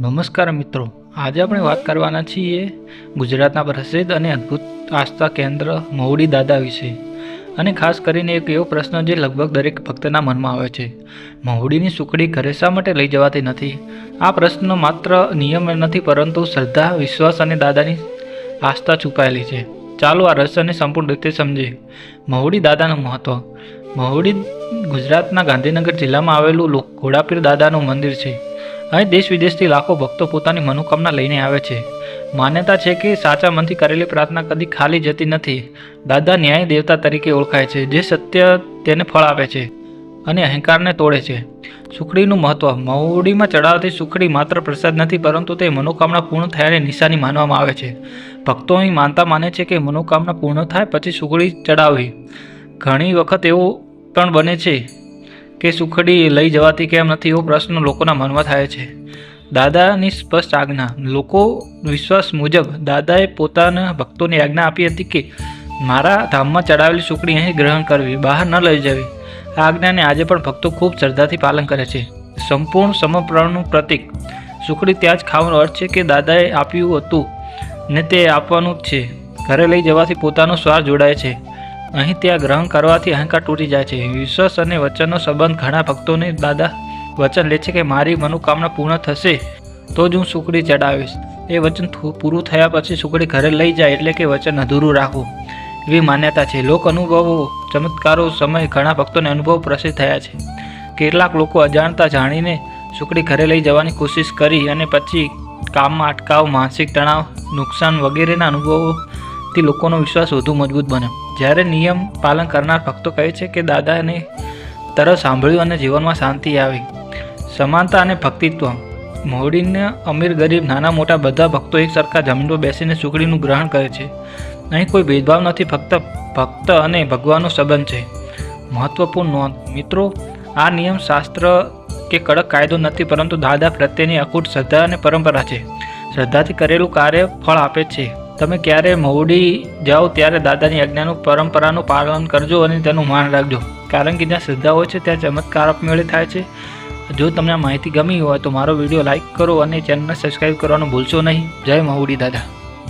નમસ્કાર મિત્રો, આજે આપણે વાત કરવાના છીએ ગુજરાતના પ્રસિદ્ધ અને અદ્ભુત આસ્થા કેન્દ્ર મહુડી દાદા વિશે. અને ખાસ કરીને એક એવો પ્રશ્ન જે લગભગ દરેક ભક્તના મનમાં આવે છે, મહુડીની સુકડી ઘરે શા માટે લઈ જવાતી નથી? આ પ્રશ્ન માત્ર નિયમ નથી, પરંતુ શ્રદ્ધા, વિશ્વાસ અને દાદાની આસ્થા છુપાયેલી છે. ચાલો આ રહસ્યને સંપૂર્ણ રીતે સમજીએ મહુડી દાદાનું મહત્ત્વ મહુડી ગુજરાતના ગાંધીનગર જિલ્લામાં આવેલું ઘોડાપીર દાદાનું મંદિર છે. અહીં દેશ વિદેશથી લાખો ભક્તો પોતાની મનોકામના લઈને આવે છે. માન્યતા છે કે સાચા મનથી કરેલી પ્રાર્થના કદી ખાલી જતી નથી. દાદા ન્યાય દેવતા તરીકે ઓળખાય છે, જે સત્ય તેને ફળ આપે છે અને અહંકારને તોડે છે. સુખડીનું મહત્વ. મહુડીમાં ચડાવતી સુખડી માત્ર પ્રસાદ નથી, પરંતુ તે મનોકામના પૂર્ણ થયાની નિશાની માનવામાં આવે છે. ભક્તો અહીં માનતા માને છે કે મનોકામના પૂર્ણ થાય પછી સુખડી ચડાવવી. ઘણી વખત એવું પણ બને છે કે સુખડી લઈ જવાતી કેમ નથી એવો પ્રશ્ન લોકોના મનમાં થાય છે. દાદાની સ્પષ્ટ આજ્ઞા. લોકો વિશ્વાસ મુજબ દાદાએ પોતાના ભક્તોને આજ્ઞા આપી હતી કે મારા ધામમાં ચડાવેલી સુખડી અહીં ગ્રહણ કરવી, બહાર ન લઈ જવી. આ આજ્ઞાને આજે પણ ભક્તો ખૂબ શ્રદ્ધાથી પાલન કરે છે. સંપૂર્ણ સમર્પણનું પ્રતીક. સુખડી ત્યાં જ ખાવાનો અર્થ છે કે દાદાએ આપ્યું હતું ને તે આપવાનું જ છે. ઘરે લઈ જવાથી પોતાનો સ્વાર જોડાય છે. અહીં ત્યાં ગ્રહણ કરવાથી અહંકાર તૂટી જાય છે. વિશ્વાસ અને વચનનો સંબંધ ઘણા ભક્તોને, દાદા, વચન લે છે કે મારી મનોકામના પૂર્ણ થશે, તો જ હું સુખડી ચડાવીશ. એ વચન પૂરું થયા પછી સુખડી ઘરે લઈ જાય એટલે કે વચન અધૂરું રાખવું. એવી માન્યતા છે. લોક અનુભવો, ચમત્કારો સમય ઘણા ભક્તોને અનુભવ પ્રસિદ્ધ થયા છે. કેટલાક લોકો અજાણતા જાણીને સુખડી ઘરે લઈ જવાની કોશિશ કરી અને પછી કામમાં અટકાવ, માનસિક તણાવ, નુકસાન વગેરેના અનુભવોથી લોકોનો વિશ્વાસ વધુ મજબૂત બન્યો જ્યારે નિયમ પાલન કરનાર ભક્તો કહે છે કે દાદાને તરફ સાંભળ્યું અને જીવનમાં શાંતિ આવી. સમાનતા અને ભક્તિત્વ. મોડીને અમીર ગરીબ નાના મોટા બધા ભક્તો એક સરખા જમીન પર બેસીને સુખડીનું ગ્રહણ કરે છે. અહીં કોઈ ભેદભાવ નથી, ફક્ત ભક્ત અને ભગવાનનો સંબંધ છે. મહત્વપૂર્ણ નોંધ. મિત્રો, આ નિયમ શાસ્ત્ર કે કડક કાયદો નથી, પરંતુ દાદા પ્રત્યેની અકૂટ શ્રદ્ધા અને પરંપરા છે. શ્રદ્ધાથી કરેલું કાર્ય ફળ આપે છે. તમે ક્યારે મહુડી જાઓ ત્યારે દાદાની આજ્ઞાનું પરંપરાનું પાલન કરજો અને તેનું માન રાખજો. કારણ કે જ્યાં શ્રદ્ધા હોય છે, ત્યાં ચમત્કાર આપમેળે થાય છે. જો તમને માહિતી ગમી હોય તો મારો વીડિયો લાઇક કરો અને ચેનલને સબસ્ક્રાઈબ કરવાનું ભૂલશો નહીં. જય મહુડી દાદા.